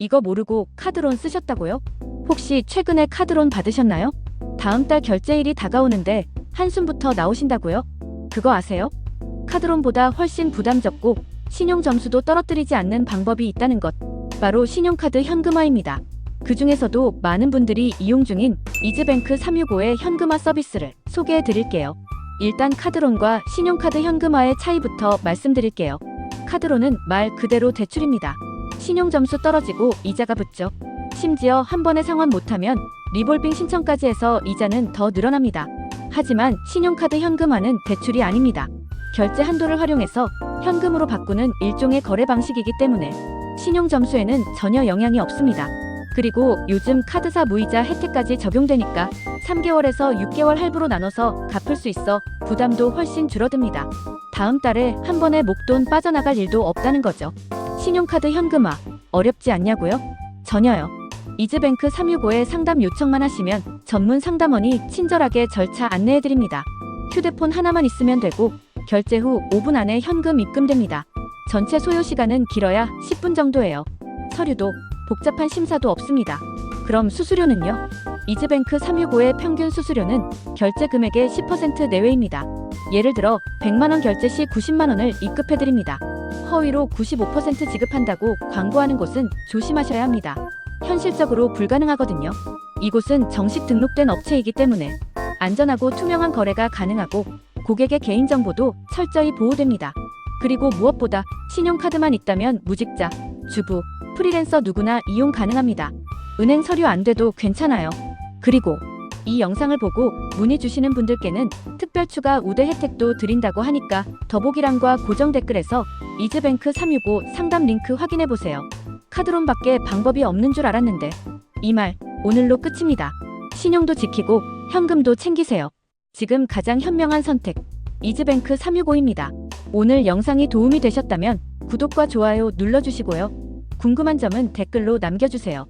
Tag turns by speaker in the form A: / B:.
A: 이거 모르고 카드론 쓰셨다고요? 혹시 최근에 카드론 받으셨나요? 다음 달 결제일이 다가오는데 한숨부터 나오신다고요? 그거 아세요? 카드론보다 훨씬 부담 적고 신용 점수도 떨어뜨리지 않는 방법이 있다는 것. 바로 신용카드 현금화입니다. 그 중에서도 많은 분들이 이용 중인 이즈뱅크 365의 현금화 서비스를 소개해 드릴게요. 일단 카드론과 신용카드 현금화의 차이부터 말씀드릴게요. 카드론은 말 그대로 대출입니다. 신용 점수 떨어지고 이자가 붙죠. 심지어 한 번에 상환 못하면 리볼빙 신청까지 해서 이자는 더 늘어납니다. 하지만 신용카드 현금화는 대출이 아닙니다. 결제 한도를 활용해서 현금으로 바꾸는 일종의 거래 방식이기 때문에 신용 점수에는 전혀 영향이 없습니다. 그리고 요즘 카드사 무이자 혜택까지 적용되니까 3개월에서 6개월 할부로 나눠서 갚을 수 있어 부담도 훨씬 줄어듭니다. 다음 달에 한 번에 목돈 빠져나갈 일도 없다는 거죠. 신용카드 현금화 어렵지 않냐고요? 전혀요. 이즈뱅크 365에 상담 요청만 하시면 전문 상담원이 친절하게 절차 안내해 드립니다. 휴대폰 하나만 있으면 되고 결제 후 5분 안에 현금 입금됩니다. 전체 소요 시간은 길어야 10분 정도예요. 서류도 복잡한 심사도 없습니다. 그럼 수수료는요? 이즈뱅크 365의 평균 수수료는 결제 금액의 10% 내외입니다. 예를 들어 100만원 결제 시 90만원을 입금해드립니다. 허위로 95% 지급한다고 광고하는 곳은 조심하셔야 합니다. 현실적으로 불가능하거든요. 이곳은 정식 등록된 업체이기 때문에 안전하고 투명한 거래가 가능하고 고객의 개인정보도 철저히 보호됩니다. 그리고 무엇보다 신용카드만 있다면 무직자, 주부, 프리랜서 누구나 이용 가능합니다. 은행 서류 안 돼도 괜찮아요. 그리고 이 영상을 보고 문의 주시는 분들께는 특별 추가 우대 혜택도 드린다고 하니까 더보기란과 고정 댓글에서 이즈뱅크 365 상담 링크 확인해 보세요. 카드론 밖에 방법이 없는 줄 알았는데 이 말 오늘로 끝입니다. 신용도 지키고 현금도 챙기세요. 지금 가장 현명한 선택 이즈뱅크 365입니다. 오늘 영상이 도움이 되셨다면 구독과 좋아요 눌러주시고요. 궁금한 점은 댓글로 남겨주세요.